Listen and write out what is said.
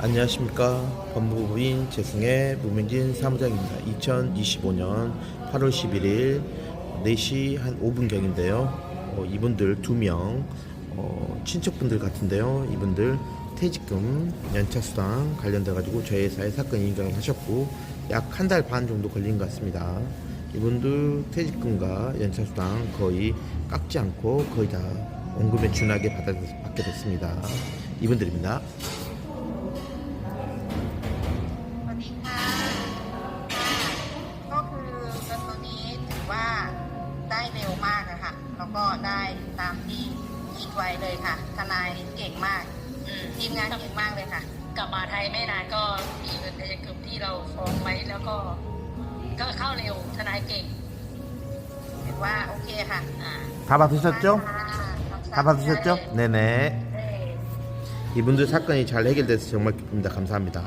안녕하십니까. 법무부인 재승의 무민진 사무장입니다. 2025년 8월 11일 4시 한 5분경인데요. 어, 이분들 두명 어, 친척분들 같은데요. 이분들 퇴직금 연차수당 관련돼 가지고 저희 회사에 사건 인정을 하셨고 약 한 달 반 정도 걸린 것 같습니다. 이분들 퇴직금과 연차수당 거의 깎지 않고 거의 다 원금에 준하게 받아, 받게 됐습니다. 이분들입니다 แล้วก็ได้ตามที่คิดไว้เลยค่ะ ทนายเก่งมาก อืม ทีมงานเก่งมากเลยค่ะ กลับมาไทยไม่นานก็มีเงินในกลุ่มที่เราฟ้องไว้แล้วก็ ก็เข้าเร็วทนายเก่ง ถือว่าโอเคค่ะ อ่า 다 받으셨죠? 다 받으셨죠? 네네. 네 이분들 사건이 잘 해결돼서 정말 기쁩니다. 감사합니다.